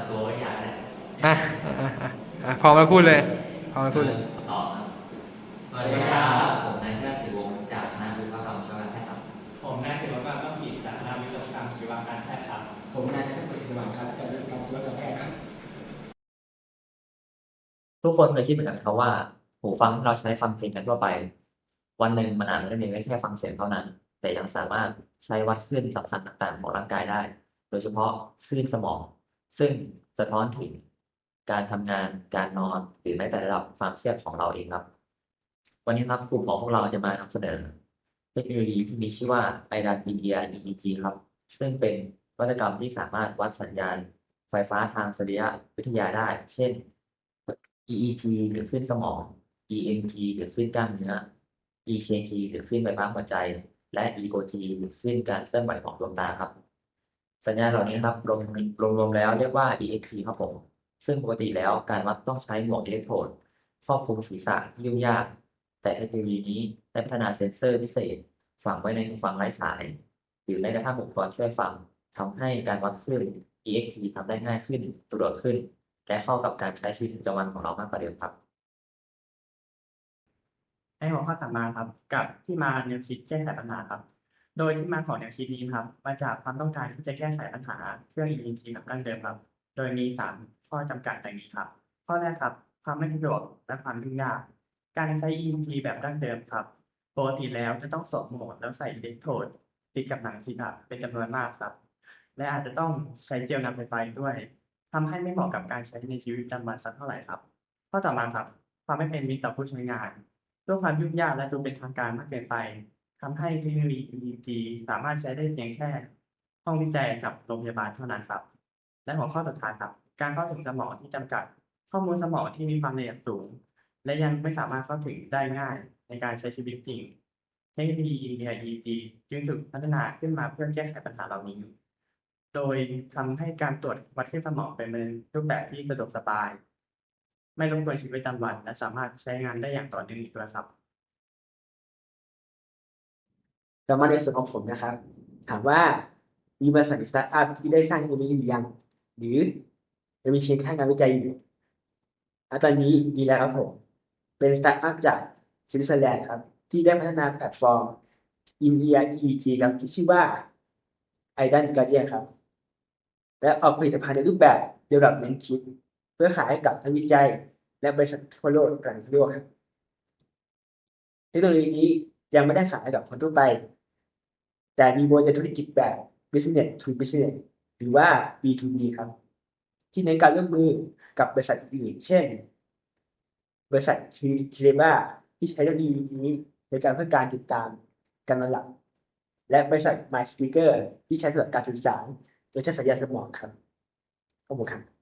ำตัวก็อยากแหละอะอะอะอะอะพอมาพูดเลยพอมาพูดเลยต่อครับสวัสดีครับผมนายชาติศิวงศ์จากคณะวิศวกรรมชีววิทยาครับผมนายศิลปกรต้องกิจจากคณะวิศวกรรมชีวการแพทย์ครับผมนายนัทพลสว่างครับจากเรื่องการชีวการแพทย์ครับทุกคนเคยคิดเหมือนกันไหมครับว่าหูฟังที่เราใช้ฟังเพลงกันทั่วไป วันหนึ่งมันอาจไม่ได้มีไว้แค่ฟังเสียงเท่านั้น แต่ยังสามารถใช้วัดคลื่นสำคัญต่างๆ ของร่างกายได้ โดยเฉพาะคลื่นสมอง ซึ่งสะท้อนถึงการทำงานการนอนหรือแม้แต่ระดับความเครียดของเราเองครับ วันนี้ครับกลุ่มของพวกเราจะมานำเสนอ เทคโนโลยีที่มีชื่อว่า IDAN India EEG ครับ ซึ่งเป็นนวัตกรรมที่สามารถวัดสัญญาณ ไฟฟ้าทางสรีรวิทยาได้ เช่น EEG หรือคลื่นสมอง EMG หรือคลื่นกล้ามเนื้อ EKG หรือคลื่นไฟฟ้าหัวใจ และ EOG หรือคลื่นการเคลื่อนไหวของดวงตาครับ สัญญาณเหล่านี้ครับรวมรวมแล้วเรียกว่า EEG ครับผม ซึ่งปกติแล้วการวัดต้องใช้หมวกอิเล็กโทรดครอบคลุมศีรษะที่ยุ่งยาก แต่เทคโนโลยีนี้ได้พัฒนาเซ็นเซอร์พิเศษ ฝังไว้ในหูฟังไร้สาย หรือแม้กระทั่งอุปกรณ์ช่วยฟังทำให้การวัดคลื่น EXG ทำได้ง่ายขึ้นสะดวกขึ้น และเข้ากับการใช้ชีวิตประจำวันของเรามากกว่าเดิมครับในหัวข้อต่อมาครับ กับที่มาแนวคิดแก้ไขปัญหาครับ โดยที่มาของแนวคิดนี้ครับ มาจากความต้องการที่จะแก้ไขปัญหาเครื่อง EEG แบบดั้งเดิมครับ โดยมีสามข้อจำกัดดังนี้ครับ ข้อแรกครับ ความไม่สะดวกและความยุ่งยาก การใช้ EEG แบบดั้งเดิมครับปกติแล้วจะต้องสวมหมวกแล้วใส่อิเล็กโทรดติดกับหนังศีรษะเป็นจำนวนมากครับ และอาจจะต้องใช้เจลนำไฟฟ้าด้วยทำให้ไม่เหมาะกับการใช้ในชีวิตประจำวันสักเท่าไหร่ครับ ข้อต่อมาครับ ความไม่เป็นมิตรต่อผู้ใช้งานด้วยความยุ่งยากและดูเป็นทางการมากเกินไป ทำให้เทคโนโลยี EEG สามารถใช้ได้เพียงแค่ ห้องวิจัยกับโรงพยาบาลเท่านั้นครับ และหัวข้อสุดท้ายครับ การเข้าถึงสมองที่จำกัด ข้อมูลสมองที่มีความละเอียดสูง และยังไม่สามารถเข้าถึงได้ง่ายในการใช้ชีวิตจริง เทคโนโลยี EEG จึงถูกพัฒนาขึ้นมาเพื่อแก้ไขปัญหาเหล่านี้ โดยทำให้การตรวจวัดคลื่นสมองเป็นในรูปแบบที่สะดวกสบาย ไม่รบกวนชีวิตประจำวัน และสามารถใช้งานได้อย่างต่อเนื่องอีกด้วยครับ ต่มาในส่วนของผมนะครับ ถามว่ามีบริษัทสตาร์ทอัพที่ได้สร้างเทคโนโลยีหรือยัง หรือยังมีเพียงแค่งานวิจัยอยู่อะตอนนี้มีแล้วครับผม เป็นสตาร์ทอัพจากสวิตเซอร์แลนด์ครับ ที่ได้พัฒนาแพลตฟอร์ม In e r e g ครับที่ชื่อว่า Idan Guardian ครับ และออกผลิตภัณฑ์ในรูปแบบ Development Kit เพื่อขายให้กับนักวิจัย และบริษัททั่วโลกกันทั่วโลกครับเทคโนโลยีนี้ยังไม่ได้ขายให้กับคนทั่วไป แต่มีโมเดลธุรกิจแบบ business to business หรือว่า B2B ครับ ที่เน้นการร่วมมือกับบริษัทอื่นเช่น บริษัทคิเรบาที่ใช้เทคโนโลยีนี้ในการเพื่อการติดตามการนอนหลับและบริษัท MySpeaker ที่ใช้สำหรับการสื่อสารโดยใช้สัญญาณสมองครับขอบคุณครับ